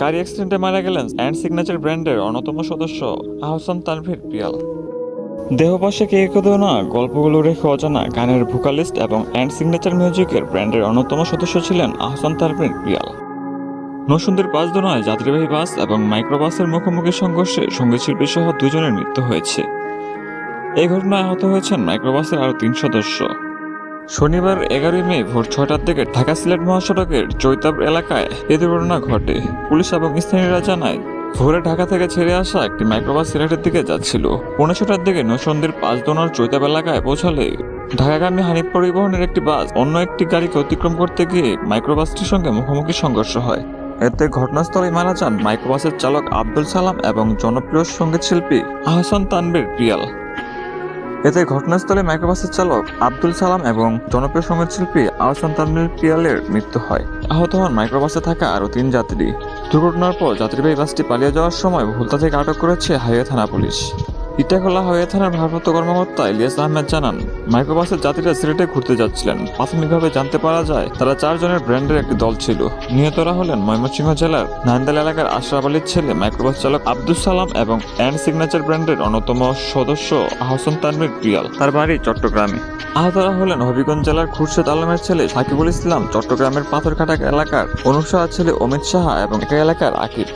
গাড়ি অ্যাক্সিডেন্টে মারা গেলেন অ্যান্ড সিগনেচার ব্র্যান্ডের অন্যতম সদস্য আহসান তানভীর পিয়াল। দেহপাশে কে কেঁদেও না, গল্পগুলো রেখে অজানা গানের ভোকালিস্ট এবং অ্যান্ড সিগনেচার মিউজিকের ব্র্যান্ডের অন্যতম সদস্য ছিলেন আহসান তানভীর পিয়াল। নসুন্দির পাঁচ দোনায় যাত্রীবাহী বাস এবং মাইক্রোবাসের মুখোমুখি সংঘর্ষে সঙ্গীতশিল্পী সহ দুজনের মৃত্যু হয়েছে। এই ঘটনায় আহত হয়েছেন মাইক্রোবাসের আরও তিন সদস্য। শনিবার এগারোই মে ভোর ছয়টার দিকে ঢাকা সিলেট মহাসড়কের চৈতাব এলাকায় এ দুর্ঘটনা ঘটে। পুলিশ এবং স্থানীয়রা জানায়, ভোরে ঢাকা থেকে ছেড়ে আসা একটি মাইক্রোবাস সিলেটের দিকে যাচ্ছিল। পৌনে ছটার দিকে নসন্দির পাঁচদোনার চৈতাব এলাকায় পৌঁছালে ঢাকাগামী হানিফ পরিবহনের একটি বাস অন্য একটি গাড়িকে অতিক্রম করতে গিয়ে মাইক্রোবাসটির সঙ্গে মুখোমুখি সংঘর্ষ হয়। এতে ঘটনাস্থলে মারা যান মাইক্রোবাসের চালক আব্দুল সালাম এবং জনপ্রিয় সংগীত শিল্পী আহসান তানবীর পিয়াল এতে ঘটনাস্থলে মাইক্রোবাসের চালক আব্দুল সালাম এবং জনপ্রিয় সঙ্গীতশিল্পী আহসান তামিল পিয়ালের মৃত্যু হয়। আহত হন মাইক্রোবাসে থাকা আরও তিন যাত্রী। দুর্ঘটনার পর যাত্রীবাহী বাসটি পালিয়ে যাওয়ার সময় ভুলতা থেকে আটক করেছে হাইওয়ে থানা পুলিশ। ইটাখোলা হাইওয়ে থানার ভারপ্রাপ্ত কর্মকর্তা ইলিয়াস আহমেদ জানান মাইক্রোবাসের যাত্রীরা সিলেটে ঘুরতে যাচ্ছিলেন। প্রাথমিকভাবে জানতে পারা যায় তারা চারজনের ব্র্যান্ডের একটি দল ছিল। নিহতরা হলেন ময়মনসিংহ জেলার নান্দাল এলাকার আশরাফ আলীর ছেলে মাইক্রোবাস চালক আব্দুল সালাম এবং অ্যান্ড সিগনেচার ব্র্যান্ডের অন্যতম সদস্য আহসান তানভীর পিয়াল তার বাড়ি চট্টগ্রামে। আহতরা হলেন হবিগঞ্জ জেলার খুরশেদ আলমের ছেলে সাকিবুল ইসলাম চট্টগ্রামের পাথরঘাটা এলাকার অনুসার ছেলে অমিত সাহা এবং একই এলাকার আকিব।